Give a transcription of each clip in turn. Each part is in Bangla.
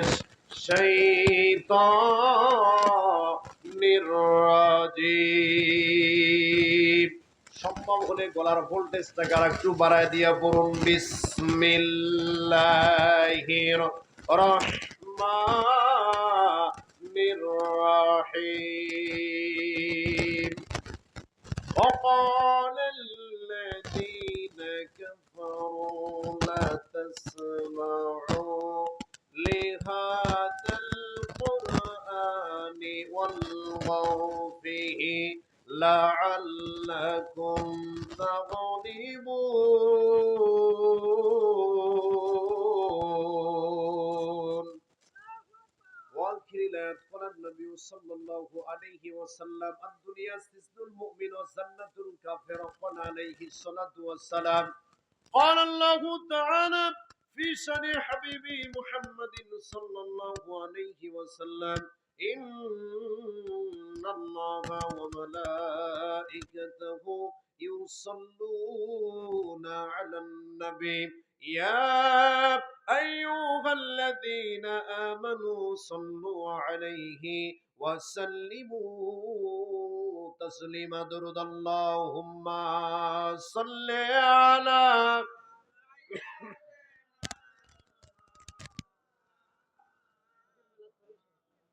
الشيطان الرجيم সম্ভব হলে গলার ভোল্টেজটাকে আর একটু বাড়ায় দিয়া পড়ুন বিসমিল্লাহির রহমানির রহিম وقال الذين كفروا لا لعلكم تغلبون واخر لا قال النبي صلى الله عليه وسلم الدنيا سجن المؤمن وجنة الكافر قال عليه الصلاة والسلام قال الله تعالى في شان حبيبي محمد صلى الله عليه وسلم إن الله وملائكته يصلون على النبي يا أيها الذين آمنوا صلوا عليه وسلموا تسليما درد اللهم صل على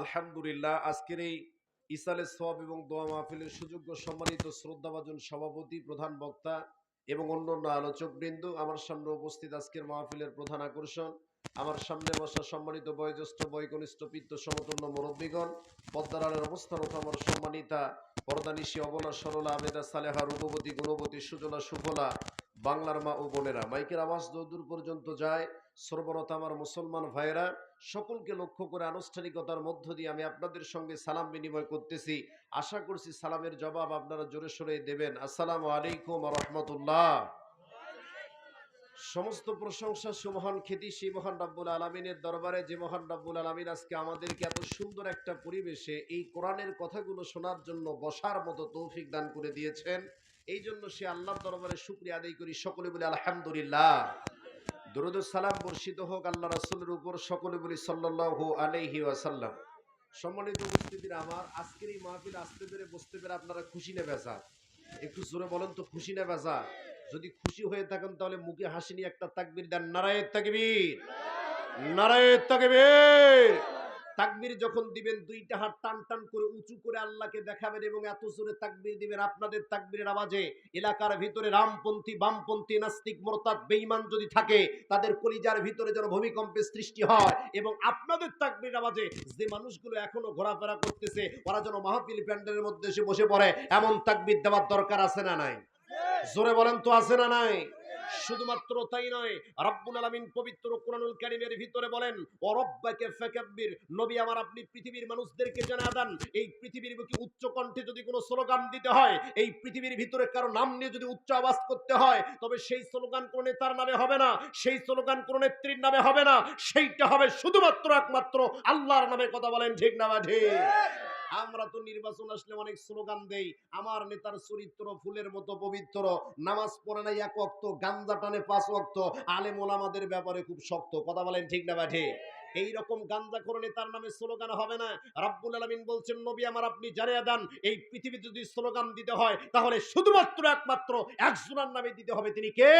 আলহামদুলিল্লাহ, আজকের এই ইসালের সব এবং দোয়া মাহফিলের সুযোগ্য সম্মানিত শ্রদ্ধাভাজন সভাপতি, প্রধান বক্তা এবং অন্যান্য আলোচক বৃন্দ আমার সামনে উপস্থিত আজকের মাহফিলের প্রধান আকর্ষণ। আমার সামনে বসা সম্মানিত বয়োজ্যেষ্ঠ, বয়কনিষ্ঠ, পিত্ত সমতুল্য মুরব্বীগণ পদ্মারালের অবস্থানত আমার সম্মানিতা পরদানিশী, অবলা, সরলা, আবেদা, সালেহা, রূপবতী, গুণবতী, সুজলা, সুফলা, বাংলার মা ও বোনেরা। মাইকের আওয়াজ দূর পর্যন্ত যায় সর্বরত আমার মুসলমান ভাইয়েরা, সকলকে লক্ষ্য করে আনুষ্ঠানিকতার মধ্য দিয়ে আমি আপনাদের সঙ্গে সালাম বিনিময় করতেছি। আশা করছি সালামের জবাব আপনারা জোরে সোরে দেবেন। আসসালামু আলাইকুম রহমতুল্লাহ। সমস্ত প্রশংসা সুমহান খ্যাতি সেই মহান রাব্বুল আলমিনের দরবারে, যে মহান রাব্বুল আলমিন আজকে আমাদেরকে এত সুন্দর একটা পরিবেশে এই কোরআনের কথাগুলো শোনার জন্য বসার মতো তৌফিক দান করে দিয়েছেন। এই জন্য সে আল্লাহর দরবারে শুক্রিয়া আদায় করি, সকলে বলে আলহামদুলিল্লাহ। দরুদ সালাম বর্ষিত হোক আল্লাহ রাসুলের উপর সকলে বলি সাল্লাহ আলহি ওয়াসাল্লাম। সম্মানিত উপস্থিতির আমার আজকের এই মাহফিল আসতে পেরে বসতে পেরে আপনারা খুশি নেবে স্যার একটু জোরে বলেন তো, খুশি নেবে স্যার যদি খুশি হয়ে থাকেন তাহলে মুখে হাসি নিয়ে একটা তাকবির দেন নারায়ের তাকবীর। নারায়ের তাকবীর। তাকবির যখন দিবেন দুইটা হাত টান টান করে উঁচু করে আল্লাহকে দেখাবেন এবং এত জোরে তাকবির দিবেন আপনাদের তাকবিরের আওয়াজে এলাকার ভিতরে রামপন্থী বামপন্থী নাস্তিক মোরতাদ বেঈমান যদি থাকে তাদের কলিজার ভিতরে যেন ভূমিকম্পের সৃষ্টি হয় এবং আপনাদের তাকবির আওয়াজে যে মানুষগুলো এখনও ঘোরাফেরা করতেছে ওরা যেন মাহফিল প্যান্ডেলের মধ্যে এসে বসে পড়ে এমন তাকবির দেওয়ার দরকার আছে না নাই? জোরে বলেন তো আছে না নাই? শুধুমাত্র তাই নয়, রব্বুল আলামিন পবিত্র কোরআনুল কারীমের ভিতরে বলেন ওরব্বাকে ফাকাব্বির, নবী আমার, আপনি পৃথিবীর মানুষদেরকে জানা দেন। এই পৃথিবীর বুকে উচ্চ কণ্ঠে যদি কোনো স্লোগান দিতে হয়, এই পৃথিবীর ভিতরে কারও নাম নিয়ে যদি উচ্চ আওয়াজ করতে হয়, তবে সেই স্লোগান কোন নেতার নামে হবে না, সেই স্লোগান কোন নেত্রীর নামে হবে না। সেইটা হবে শুধুমাত্র একমাত্র আল্লাহর নামে কথা বলেন ঠিক না বা ঠিক? আমরা তো নির্বাচন আসলে অনেক স্লোগান দেই। আমার নেতার চরিত্র ফুলের মতো পবিত্র। নামাজ পড়ে নাই এক অক্ত গান্দা টানে পাঁচ অক্ত আলেম ওলামাদের ব্যাপারে খুব শক্ত। কথা বলেন ঠিক না বাঠে এই রকম গান্দা করে নেতার নামে স্লোগান হবে না। রাব্বুল আলামিন বলছেন, নবী আমার আপনি জানিয়ে দেন, এই পৃথিবীতে যদি স্লোগান দিতে হয়, তাহলে শুধুমাত্র একমাত্র একজনের নামে দিতে হবে। তিনি কে?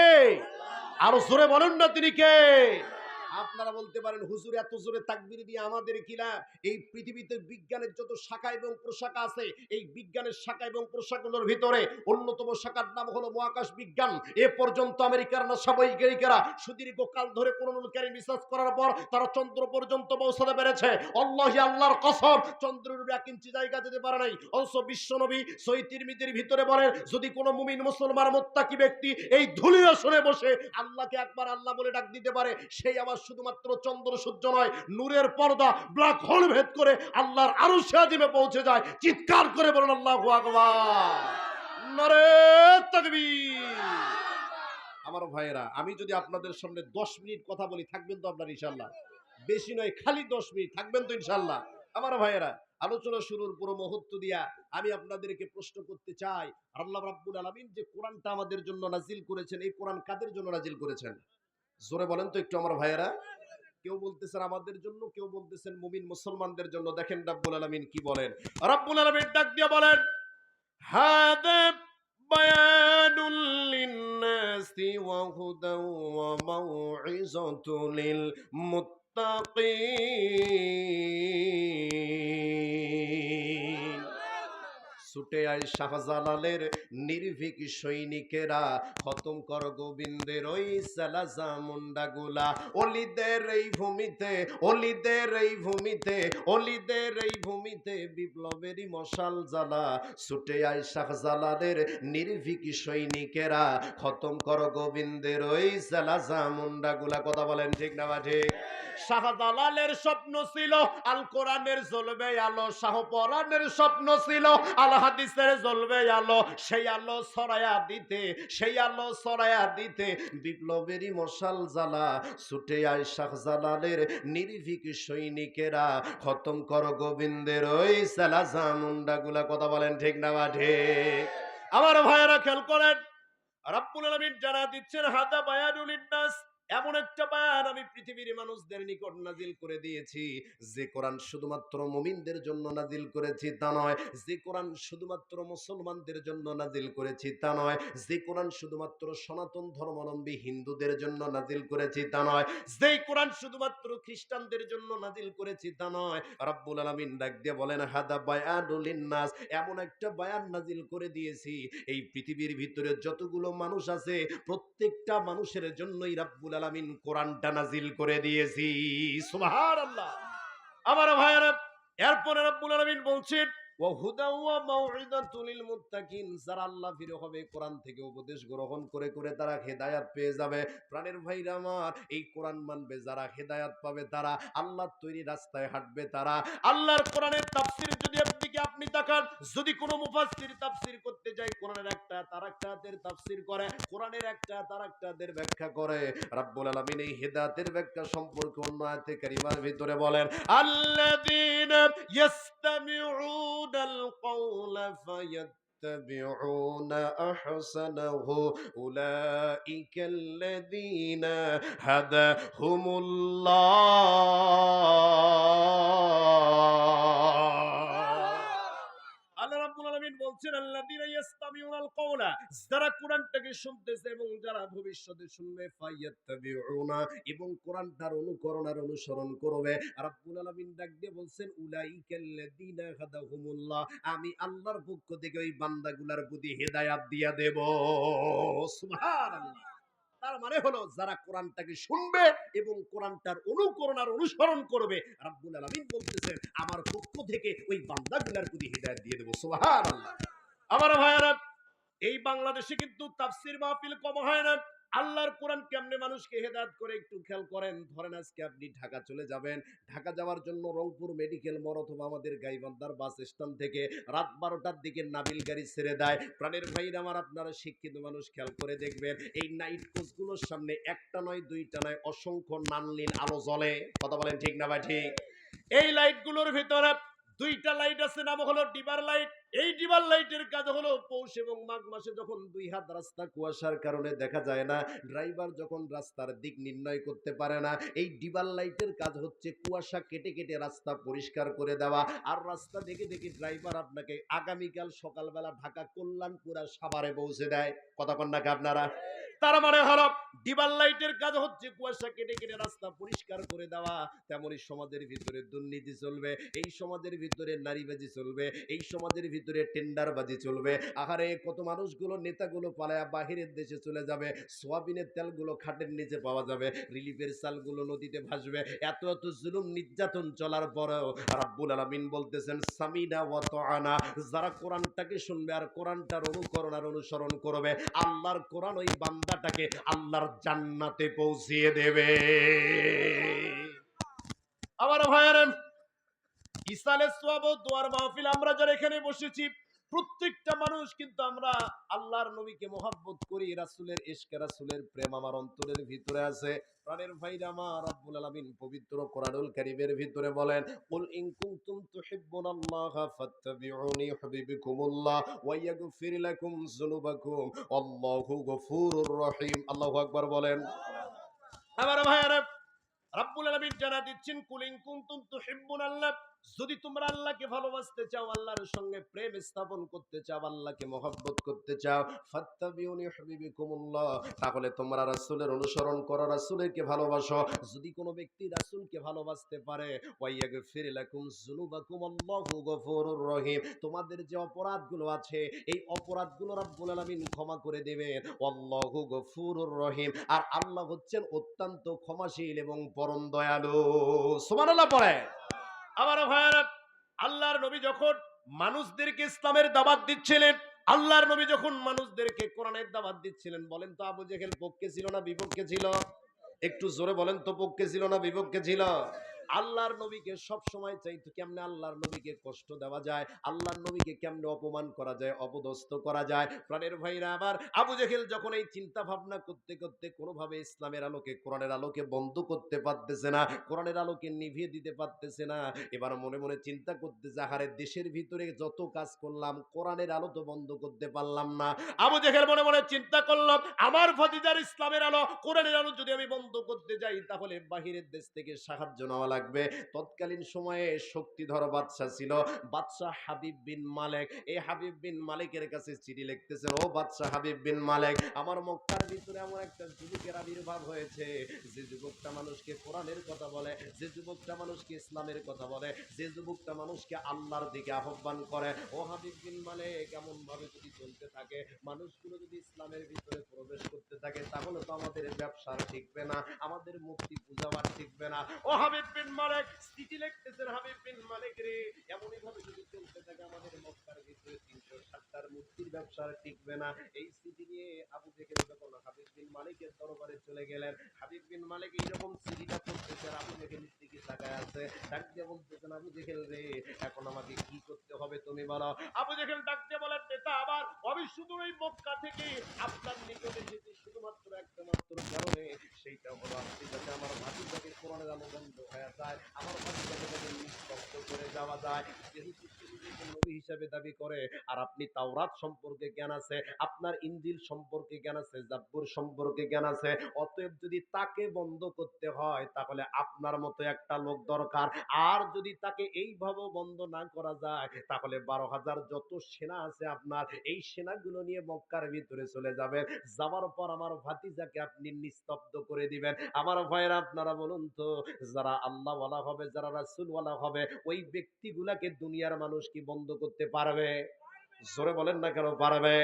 আরও জোরে বলুন না, তিনি কে? আপনারা বলতে পারেন, হুজুর, এত জোরে তাকবির দিয়ে আমাদের কিনা এই পৃথিবীতে বিজ্ঞানের যত শাখা এবং প্রশাখা আছে, এই বিজ্ঞানের শাখা এবং প্রশাখাগুলোর ভিতরে অন্যতম শাখার নাম হলো মহাকাশ বিজ্ঞান। এ পর্যন্ত আমেরিকার নাসা বৈজ্ঞানিকেরা সুদীর্ঘ কাল ধরে কোরআনুল কারীম রিসার্চ করার পর তারা চন্দ্র পর্যন্ত পৌঁছাতে পেরেছে। আল্লাহি আল্লাহর কসম, চন্দ্রের এক ইঞ্চি জায়গা যেতে পারে নাই অবশ্য বিশ্বনবী সৈতিরমিদের ভিতরে বলেন, যদি কোনো মুমিন মুসলমান মোত্তাকি ব্যক্তি এই ধুলিয়া শুনে বসে আল্লাহকে একবার আল্লাহ বলে ডাক দিতে পারে, সেই আমার শুধুমাত্র চন্দ্র সূর্য নয়, নূরের পর্দা ব্ল্যাক হোল ভেদ করে আল্লাহর আরও সাজিমে পৌঁছে যায়। চিৎকার করে বলুন, আল্লাহ আমার ভাইয়েরা, আমি যদি আপনাদের সামনে দশ মিনিট কথা বলি, থাকবেন তো আপনার ইনশাল্লাহ বেশি নয়, খালি দশ মিনিট, থাকবেন তো ইনশাল্লাহ আমার ভাইয়েরা, আলোচনা শুরুর পুরো মুহূর্ত দিয়া আমি আপনাদেরকে প্রশ্ন করতে চাই। আল্লাহ রাব্বুল আলামিন যে কোরআনটা আমাদের জন্য নাজিল করেছেন, এই কোরআন কাদের জন্য নাজিল করেছেন? জোরে বলেন তো একটু আমার ভাইয়েরা। কেউ বলতেছেন আমাদের জন্য, কেউ বলতেছেন মুমিন মুসলমানদের জন্য। দেখেন রাব্বুল আলামিন কি বলেন। রাব্বুল আলামিন ডাক দিয়ে বলেন, হাদা বায়ানুল লিন্নাসি ওয়া হুদা ওয়া মাউইযাতুন লিল মুত্তাকিন। ছুটে আয় শাহজালালের নির্ভীক সৈনিকেরা। খতম কর গোবিন্দের ওই সালাজা মুন্ডাগুলা। অলিদের এই ভূমিতে, অলিদের এই ভূমিতে, অলিদের এই ভূমিতে বিপ্লবেরই মশাল জ্বালা। ছুটে আয় শাহজালালের নির্ভীক সৈনিকেরা। খতম কর গোবিন্দের ওই সালাজা মুন্ডাগুলা। কথা বলেন ঠিক না বা ঠিক? শাহজালালের স্বপ্ন ছিল আল কোরআনের জ্বলবে আলো শাহপরানের স্বপ্ন ছিল আল হাদিসের জ্বলবে আলো, সেই আলো ছড়ায়া দিতে, সেই আলো ছড়ায়া দিতে। বিপ্লবেরই মশাল জ্বালা, ছুটে আয় শাহজালালের নির্ভীক সৈনিকেরা। খতম কর গোবিন্দের ওই সালাজা মুন্ডাগুলা, কথা বলেন ঠিক না ঠিক? আমার ভাইয়েরা খেয়াল করেন, রাব্বুল আলামিন জানা দিচ্ছেন, হাদা বায়ানুল নাস এমন একটা বায়ান আমি পৃথিবীর মানুষদের নিকট নাজিল করে দিয়েছি, যে কোরআন শুধুমাত্র জন্য নাজিল করেছি তা নয়, যে কোরআন শুধুমাত্র মুসলমানদের জন্য নাজিল করেছি তা নয়, যে কোরআন শুধুমাত্র সনাতন ধর্মাবলম্বী হিন্দুদের জন্য নাজিল করেছি তা নয়, যে কোরআন শুধুমাত্র খ্রিস্টানদের জন্য নাজিল করেছি তা নয়। রাব্বুল আলামিন ডাক দিয়ে বলেন, হাদা এমন একটা বায়ান নাজিল করে দিয়েছি, এই পৃথিবীর ভিতরে যতগুলো মানুষ আছে, প্রত্যেকটা মানুষের জন্যই রাব্বুল আলামিন কোরআনটা নাজিল করে দিয়েছি। সুবহানাল্লাহ। আমার ভাইয়েরা এরপরে রব্বুল আলামিন বলছেন যারা আল্লাহ আপনি তাকান, যদি কোনো মুফাসসির তাফসীর করতে যায়, কোরআনের একটা তার একটাদের তাফসীর করে, কোরআনের একটা তার একটাদের ব্যাখ্যা করে। রাব্বুল আলামিন এই হেদায়েতের ব্যাখ্যা সম্পর্কে অন্য আয়াতে কারিমার ভিতরে বলেন, আল্লাযীনা ইয়াস্তামিউনাল কওলা فيتبعون أحسنه أولئك الذين هداهم الله আল্লাহ রাব্বুল আলামিন বলছেন আল্লাযীনা যারা কোরআনটাকে শুনতেছে এবং যারা ভবিষ্যতে শুনবে এবং কোরআনটার অনুকরণ আর অনুসরণ করবে। আলামিন বলছেন, উলাইকাল্লাযীনা হাদাহুমুল্লাহ আমি আল্লাহর পক্ষ থেকে ওই বান্দাগুলার প্রতি হেদায়াত দিয়া দেব। সুবহানাল্লাহ। তার মানে হলো, যারা কোরআনটাকে শুনবে এবং কোরআনটার অনুকরণ আর অনুসরণ করবে, রাব্বুল আলামিন বলতেছেন, আমার পক্ষ থেকে ওই বান্দাগুলার প্রতি হেদায়েত দিয়ে দেব। সুবহানাল্লাহ। আমার ভাইয়ারা, এই বাংলাদেশে কিন্তু তাফসীর মাহফিল কম হয় না। আল্লাহর কোরআন কেমনে মানুষকে হেদায়েত করে একটু খেয়াল করেন? ধরেন আজকে আপনি ঢাকা চলে যাবেন। ঢাকা যাওয়ার জন্য রংপুর মেডিকেল মোড় অথবা আমাদের গাইবান্ধার বাস স্ট্যান্ড থেকে রাত বারোটার দিকে নাবিল গাড়ি ছেড়ে দেয়। প্রাণের ভাইরা আমার আপনারা শিক্ষিত মানুষ খেয়াল করে দেখবেন, এই নাইট কোচগুলোর সামনে একটা নয়, দুইটা নয়, অসংখ্য নানলিন আলো জ্বলে। কথা বলেন ঠিক না ভাই? ঠিক। এই লাইটগুলোর ভিতরে দুইটা লাইট আছে, নাম হলো ডিবার লাইট এই ডিবার লাইটের কাজ হলো পৌষ এবং মাঘ মাসে যখন দুই হাত রাস্তা কুয়াশার কারণে দেখা যায় না, ড্রাইভার যখন রাস্তার দিক নির্ণয় করতে পারে না, এই ডিবার লাইটের কাজ হচ্ছে কুয়াশা কেটে কেটে রাস্তা পরিষ্কার করে দেওয়া। আর রাস্তা দেখে দেখে ড্রাইভার আপনাকে আগামীকাল সকালবেলা ঢাকা কল্যাণপুরা সাভারে পৌঁছে দেয়। কথা কন্যাকে আপনারা? তার মানে হলো ডিবার লাইটের কাজ হচ্ছে কুয়াশা কেটে কেটে রাস্তা পরিষ্কার করে দেওয়া। তেমনই সমাজের ভিতরে দুর্নীতি চলবে, এই সমাজের ভিতরে নারীবাজি চলবে, এই সমাজের ভিতরে টেন্ডারবাজি চলবে। আহারে, কত মানুষগুলো, নেতাগুলো পালায়া বাহিরের দেশে চলে যাবে। সোয়াবিনের তেলগুলো খাটের নিচে পাওয়া যাবে। রিলিফের চালগুলো নদীতে ভাসবে। এত এত জুলুম নির্যাতন চলার পরেও রাব্বুল আলামিন বলতেছেন, সামিনা ওয়া তাআনা। যারা কোরআনটাকে শুনবে আর কোরআনটার অনুকরণ আর অনুসরণ করবে, আল্লাহর কোরআন ওই বান্দাটাকে আল্লাহর জান্নাতে পৌঁছিয়ে দেবে। আমার ভাইয়ারেন ইসালের সোয়াব দোয়ার মাহফিল আমরা যারা এখানে বসেছি, প্রত্যেকটা মানুষ কিন্তু আমরা আল্লাহর নবীকে মোহাব্বত করি। রাসূলের ইশকে, রাসূলের প্রেম আমার অন্তরের ভিতরে আছে। প্রাণের ভাইরা আমার রব্বুল আলামিন পবিত্র কোরআনুল কারীমের ভিতরে বলেন, কুল ইন কুনতুম তুহিব্বুনাল্লাহা ফাত্তাবিউনি ইউহিব্বুকুমুল্লাহ ওয়া ইয়াগফির লাকুম যুনুবাকুম আল্লাহু গফুরুর রহিম। আল্লাহু আকবার বলেন। আমার ভাইরা রাব্বুল আলামিন জানা দিচ্ছেন, কুল ইন কুনতুম তুহিব্বুনাল্লাহ যদি তোমরা আল্লাহকে ভালোবাসতে চাও, আল্লাহর সঙ্গে প্রেম স্থাপন করতে চাও, আল্লাহকে মহব্বত করতে চাও, ফাত্তাবিউনি ইউহিব্বুকুমুল্লাহ, তাহলে তোমরা রাসূলের অনুসরণ করো, রাসূলকে ভালোবাসো। যদি কোনো ব্যক্তি রাসূলকে ভালোবাসতে পারে, ওয়াইয়াগফির লাকুম যুনুবাকুম, আল্লাহু গফুরুর রহিম। তোমাদের যে অপরাধগুলো আছে, এই অপরাধগুলো রাব্বুল আলামিন ক্ষমা করে দেবেন। আল্লাহু গফুরুর রহিম। আর আল্লাহ হচ্ছেন অত্যন্ত ক্ষমাশীল এবং পরম দয়ালু। সুবহানাল্লাহ পড়ে আমার ভাইয়ারা, আল্লাহর নবী যখন মানুষদেরকে ইসলামের দাবাত দিচ্ছিলেন, আল্লাহর নবী যখন মানুষদেরকে কোরআনের দাবাত দিচ্ছিলেন, বলেন তো আবু জেহেল পক্ষে ছিল না বিপক্ষে ছিল? একটু জোরে বলেন তো পক্ষে ছিল না বিপক্ষে ছিল? আল্লাহর নবীকে সব সময় চাইতো কেমনে আল্লাহর নবীকে কষ্ট দেওয়া যায়, আল্লাহর নবীকে কেমনে অপমান করা যায়, অপদস্থ করা যায়। প্রাণের ভাইরা, আবার আবু জেহেল যখন এই চিন্তা ভাবনা করতে করতে কোনোভাবে ইসলামের আলোকে, কোরআনের আলোকে বন্ধ করতে পারতেছে না, কোরআনের আলোকে নিভিয়ে দিতে পারতেছে না, এবার মনে মনে চিন্তা করতেছে, আহারে দেশের ভিতরে যত কাজ করলাম, কোরআনের আলো তো বন্ধ করতে পারলাম না। আবু জেহেল মনে মনে চিন্তা করলাম আমার ভতিজার ইসলামের আলো, কোরআনের আলো যদি আমি বন্ধ করতে যাই, তাহলে বাহিরের দেশ থেকে সাহায্য নেওয়া লাগবে। তৎকালীন সময়ে শক্তিধর বাদশাহ ছিল। বাদশাহ হাবিব বিন মালেক। এই হাবিব বিন মালিকের কাছে চিঠি লিখতেছেন ও বাদশাহ হাবিব বিন মালেক, আমার মক্কার ভিতরে এমন একটা যুবকের আবির্ভাব হয়েছে। যে যুবকটা মানুষকে কোরআনের কথা বলে, যে যুবকটা মানুষকে ইসলামের কথা বলে, যে যুবকটা মানুষকে আল্লাহর দিকে আহ্বান করে, ও হাবিব বিন মালেক এমন ভাবে যদি চলতে থাকে, মানুষগুলো যদি ইসলামের ভিতরে প্রবেশ করতে থাকে, তাহলে তো আমাদের ব্যবসা টিকবে না, আমাদের মুক্তি পূজা আর টিকবে না। ও হাবিব বিন মালিক চিঠি লিখতেছেন হাবিব বিন মালিক রে। এমনই ভাবে যদি চলতে থাকে আমাদের মক্কার ভিতরে, তিনশো সাতটার মূর্তির ব্যবসা টিকবে না। এই চিঠি নিয়ে আবু জেহেল যখন হাবিব বিন মালিকের দরবারে চলে গেলেন। হাবিব বিন মালিক এইরকম চিঠিটা করতেছে আবু জেহেলের দিকে তাকায় আছে। ডাক দিয়ে বলতেছেন, আবু জেহেল রে, এখন আমাকে কি করতে হবে তুমি বলো। আবু জেহেল ডাক দিয়ে বলেন, নেতা আবার আমি এই মক্কা থেকে আপনার নিকটে যেতে শুধুমাত্র একটা মাত্র কারণে সেইটা হলো আপনি যাতে আমার ভাতিজাকে কোরআনের আলো বন্ধ হয়ে যায়, আমার ভাতিজাকে যাতে নিস্তব্ধ করে যাওয়া যায়। যেহেতু হিসাবে দাবি করে, আর আপনি তাওরাত সম্পর্কে জ্ঞান আছে, আপনার ইঞ্জিল সম্পর্কে জ্ঞান আছে, জাব্বুর সম্পর্কে জ্ঞান আছে, অতএব যদি তাকে বন্ধ করতে হয়, তাহলে আপনার মতো একটা লোক দরকার। আর যদি তাকে এইভাবে বন্ধ না করা যায় তাহলে বারো হাজার যত সেনা আছে আপনার, এই সেনাগুলো নিয়ে মক্কার ভিতরে চলে যাবেন। যাওয়ার পর আমার ভাতিজাকে আপনি নিস্তব্ধ করে দিবেন। আমার ভাইয়েরা, আপনারা বলুন তো, যারা আল্লাহ ওয়ালা হবে, যারা রাসুল ওয়ালা হবে, ওই ব্যক্তিগুলাকে দুনিয়ার মানুষ কি বন্ধ করতে পারবে? জোরে বলেন না কেন পারবে?